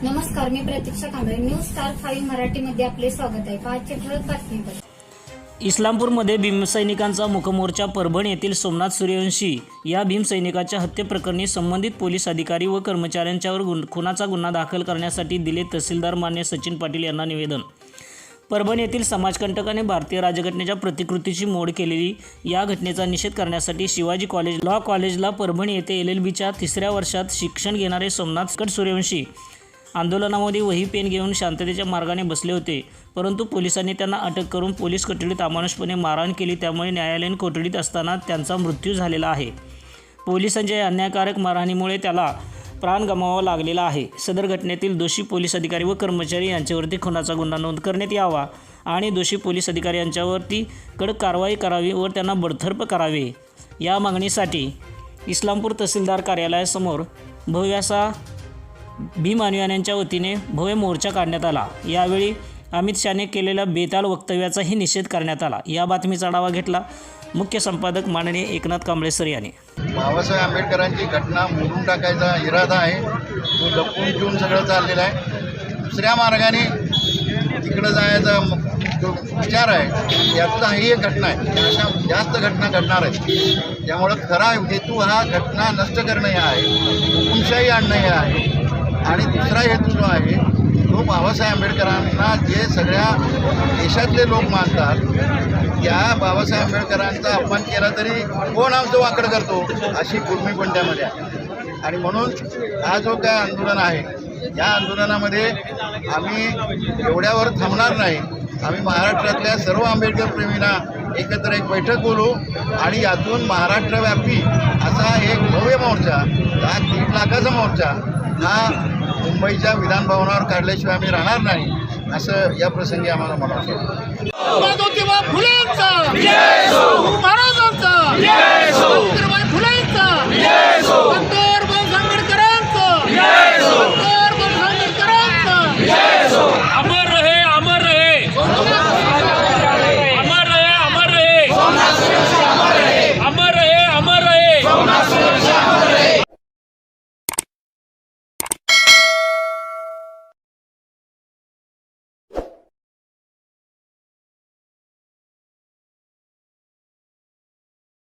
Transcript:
Saksha Kamble. News star five मराठीमध्ये आपले स्वागत आहे. पाचशे ठळक बातमीपत्र इस्लामपूरमध्ये भीमसैनिकांचा मुखमोर्चा परभणी येथील सोमनाथ सूर्यवंशी या भीमसैनिकाच्या हत्येप्रकरणी संबंधित पोलीस अधिकारी व कर्मचाऱ्यांच्यावर गुन खुनाचा गुन्हा दाखल करण्यासाठी दिले तहसीलदार मान्य सचिन पाटील यांना निवेदन. परभणी येथील समाजकंटकाने भारतीय राजघटनेच्या प्रतिकृतीची मोड केलेली या घटनेचा निषेध करण्यासाठी शिवाजी कॉलेज लॉ कॉलेजला परभणी येथे एल एल बीच्या तिसऱ्या वर्षात शिक्षण घेणारे सोमनाथ कट सूर्यवंशी आंदोलनामध्ये वही पेन घेऊन शांततेच्या मार्गाने बसले होते परंतु पोलिसांनी त्यांना अटक करून पोलीस कोठडीत अमानुषपणे मारहाण केली त्यामुळे न्यायालयीन कोठडीत असताना त्यांचा मृत्यू झालेला आहे. पोलिसांच्या अन्यायकारक मारहाणीमुळे त्याला प्राण गमावा लागलेला आहे. सदर घटनेतील दोषी पोलीस अधिकारी व कर्मचारी यांच्यावरती खुनाचा गुन्हा नोंद करण्यात यावा आणि दोषी पोलीस अधिकारी यांच्यावरती कडक कारवाई करावी व त्यांना बडथर्प करावे. या मागणीसाठी इस्लामपूर तहसीलदार कार्यालयासमोर भव्यासा भीम अनुयायांच्या वतीने भव्य मोर्चा काढण्यात आला. यावेळी अमित शहाने केलेल्या बेताल वक्तव्याचाही निषेध करण्यात आला. या बातमीचा आढावा घेतला मुख्य संपादक माननीय एकनाथ कांबळे सर यांनी. बाबासाहेब आंबेडकरांची घटना मोडून टाकायचा इरादा आहे. तो लपून ठेवून सगळं चाललेलं आहे. दुसऱ्या मार्गाने तिकडं जायचा जो विचार आहे यातला ही एक घटना आहे. अशा जास्त घटना घडणार आहेत. त्यामुळं खरा हेतू हा घटना नष्ट करणं हे आहे. हुकुमशाही आणणं हे आहे. आणि दुसरा हेतू जो आहे तो बाबासाहेब आंबेडकरांना जे सगळ्या देशातले लोक मानतात त्या बाबासाहेब आंबेडकरांचा अपमान केला तरी कोण आमचं वाकड करतो अशी गुर्मी पंड्यामध्ये आहे. आणि म्हणून हा जो काय आंदोलन आहे या आंदोलनामध्ये आम्ही एवढ्यावर थांबणार नाही. आम्ही महाराष्ट्रातल्या सर्व आंबेडकर प्रेमींना एकत्र एक बैठक बोलू आणि यातून महाराष्ट्रव्यापी असा एक भव्य मोर्चा हा दीड लाखाचा मोर्चा हा मुंबईच्या विधानभवनावर काढल्याशिवाय आम्ही राहणार नाही असं या प्रसंगी आम्हाला म्हणावं वाटतं. फुलेंचा